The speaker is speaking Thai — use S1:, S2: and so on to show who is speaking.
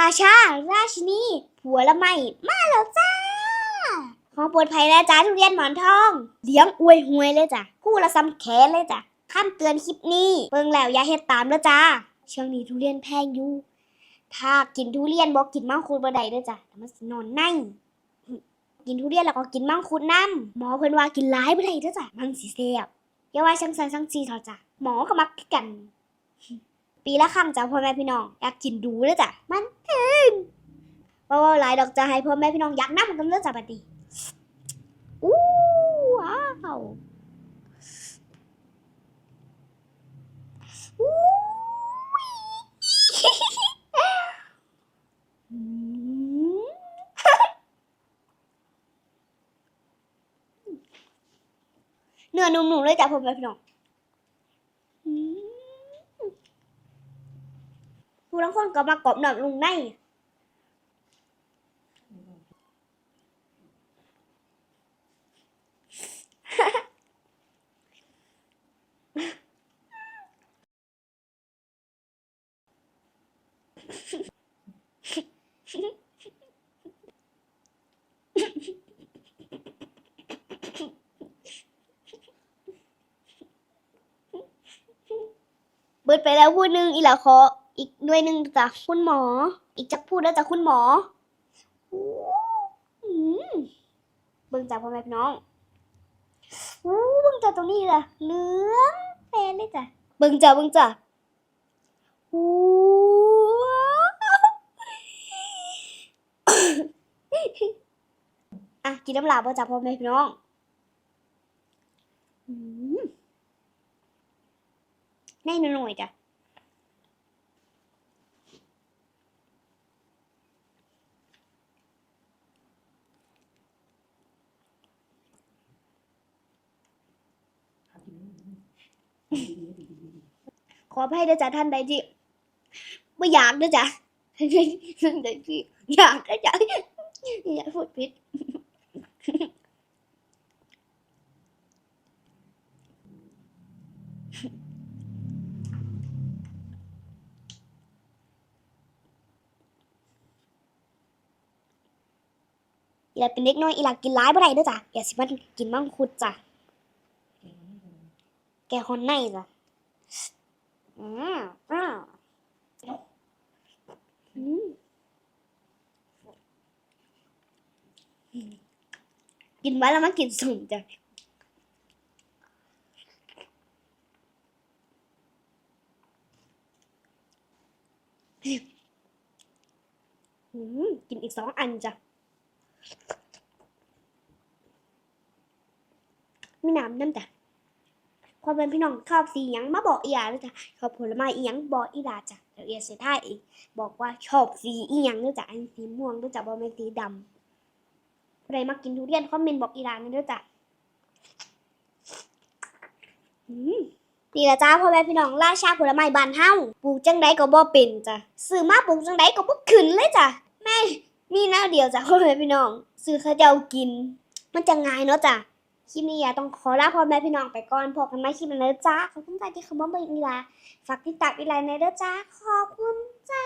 S1: ราชา ราชินี ผัวละไม่ มาแล้วจ้า ของโปรดภัยแล้วจ้าทุเรียนหมอนทอง เลี้ยงอวยหวยเลยจ้ะคู่ละซ้ำแขนเลยจ้ะคำเตือนคลิปนี้เบิ่งแล้วอย่าเฮ็ดตามเด้อจ้าช่วงนี้ทุเรียนแพงอยู่ ถ้ากินทุเรียนบ่กินมังคุดบ่ได้เด้อจ้ะมันสินอนในกินทุเรียนแล้วก็กินมังคุดน้ำหมอเพิ่นว่ากินหลายบ่ได้เด้อจ้ะมันสิแซ่บอย่าว่าจังซั่นจังซี่เถอะจ้ะหมอก็มักกัน ปีละครั้งจ้ะพ่อแม่พี่น้องอยากกินดูเด้อจ้ะมันถึงเพราะว่าหลายดอกจะให้พ่อแม่พี่น้องอยากนำกันเด้อจ้ะบัดนี้อู้ว้าวอู้อืมเนื้อนุ่มๆเลยจ้ะผมแม่พี่น้องอืม ผู้ทั้งคนก็มากรอบหนับลุงในเบิดไปแล้วพูดหนึงอีหล่ะขอ อีกหน่วยหนึ่งจ้ะคุณหมอ อีกจักพูดแล้วจ้ะคุณหมออู้อืมเบิ่งจ้ะพ่อแม่พี่น้องอู้เบิ่งจ้ะตรงนี้ล่ะเหลืองแปนเลยจ้ะเบิ่งจ้ะเบิ่งจ้ะอู้อะกินน้ำลาบ่จ้ะพ่อแม่พี่น้องอืมแน่หน่อยจ้ะ ขออภัยด้วยจ้ะท่านใดที่ไม่อยากด้วยจ้ะท่านใดที่อยากด้วยจ้ะอย่าพูดผิดอีหลาเป็นเด็กน้อยอีหลากินร้ายบ่ได้เด้อจ้ะอย่าสิมันกินมังคุดจ้ะ แกฮอนในจ้ะอืมอืมอืมกินไว้แล้วมันกินสุ่มจ้ะอืมกินอีกสองอันจ้ะมีน้ำน้ำจ้ะ ความเป็นพี่น้องชอบสียังมาบอกอีหยาเลยจ้ะชอบผลไม้อีหยังบอกอีหลาจ้ะเดี๋ยวเอียเสียท่าเองบอกว่าชอบสีอีหยังด้วยจ้ะอันสีม่วงด้วยจ้ะบอเป็นสีดำใครมากินทุเรียนคอมเมนต์บอกอีหลานี่ด้วยจ้ะอืมนี่ละจ้าพ่อแม่พี่น้องราชาผลไม้บานเฮาปลูกจังไดก็บ่เป็นจ้ะซื้อมาปลูกจังไดก็บ่ขึ้นเลยจ้ะแม่มีแนวเดียวจ้ะพ่อแม่พี่น้องซื้อเขาเจ้ากิน มันจะง่ายเนาะจ้ะ คลิปนี้อยาต้องขอลาพ่อแม่พี่น้องไปก่อนพบกันใหม่คลิปหน้าเด้อจ้าขอบคุณจ้าที่คำว่าเบิ่งอีลาฝากติดตามอีลาในเด้อจ้าขอบคุณจ้า